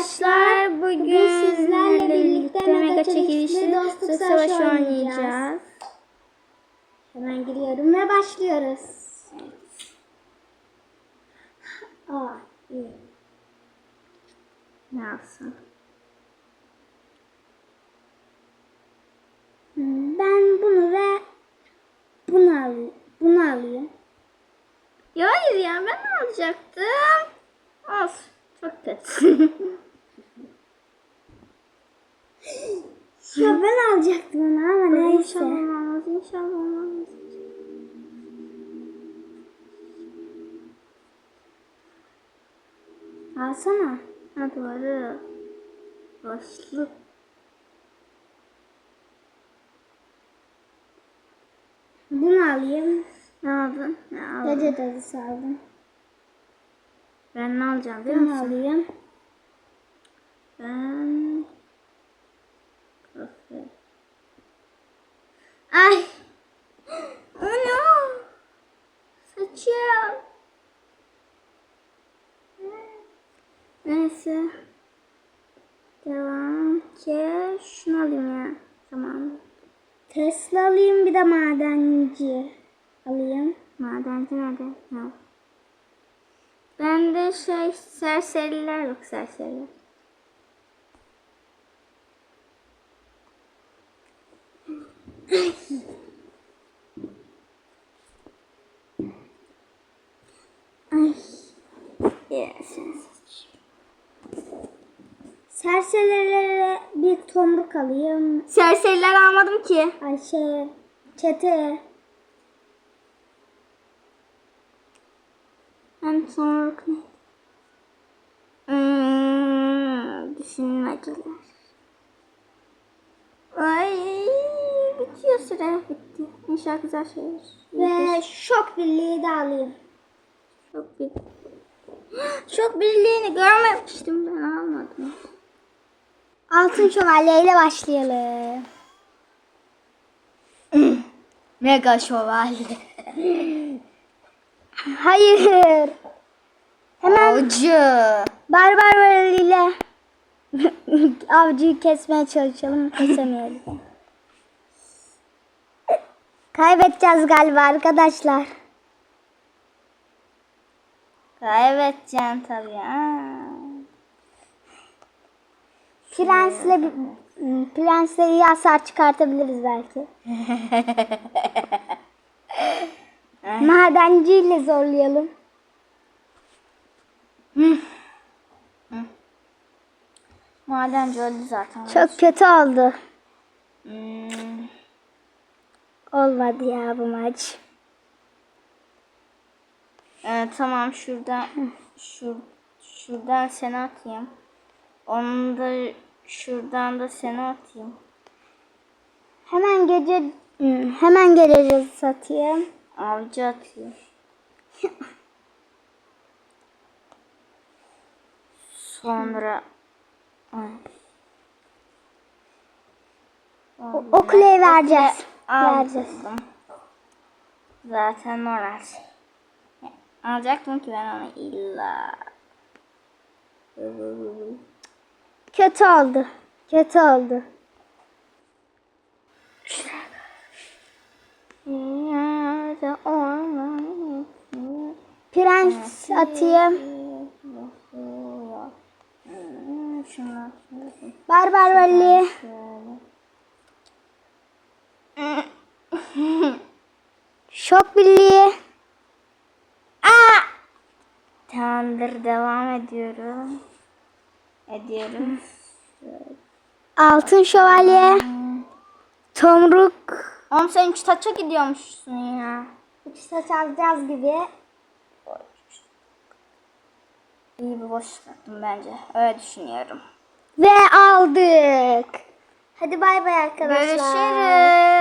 Arkadaşlar bugün sizlerle birlikte mega çekilişli dostluk savaşı oynayacağız. oynayacağız. Hemen giriyorum ve başlıyoruz. Aa, iyi. Ne? Hmm, Ben bunu ve bunu alayım. Bunu alayım. Ya hayır ya ben alacaktım. Of çok kötü. Ya ben alacaktım onu ama neyse. İnşallah olmaz, inşallah olmaz. Alsana. Ha doğru. Boşluk. Bunu alayım. Ne aldın? Ne aldın? Gece dazısı aldım. Ben ne alacağım biliyor Bunu musun? alayım. Neyse. Devam ki şunu alayım ya. Tamam. Tesla alayım bir de madenci alayım. Madenci nerede? Ha. Bende şey serseriler yok serseriler. Ay. Serserilere bir tomruk alayım. Serseriler almadım ki. Ayşe, çete. Ben sonra ne? Hmm, düşünmediler. Ay bitiyor süre bitti. İnşallah güzel şeyler. Ve şok birliği de alayım. Çok bir çok birliğini görmemiştim ben almadım. Altın şövalye ile başlayalım. Mega şövalye. Hayır. Hemen Avcı. barbar ile avcıyı kesmeye çalışalım. Kesemeyelim. Kaybedeceğiz galiba arkadaşlar. Kaybedeceksin tabii. Ha. Prensle prensle iyi hasar çıkartabiliriz belki. Madenciyle zorlayalım. Madenci öldü zaten. Çok kötü oldu. Hmm. Olmadı ya bu maç. Ee, tamam şuradan şur, şuradan seni atayım. Onu da şuradan da seni atayım. Hemen gece hemen geleceğiz satayım. Avcı atayım. Sonra Ay. O, o kuleyi vereceğiz. Aldım. Vereceğiz. Zaten orası. Alacaktım ki ben onu illa. Kötü oldu. Kötü oldu. Prens atayım. Barbar Vali. Şok birliği. Aa! Tamamdır devam ediyorum. Ediyorum. Altın şövalye. Tomruk. Oğlum sen üç taça gidiyormuşsun ya. Üç saç alacağız gibi. İyi bir boş attım bence. Öyle düşünüyorum. Ve aldık. Hadi bay bay arkadaşlar. Görüşürüz.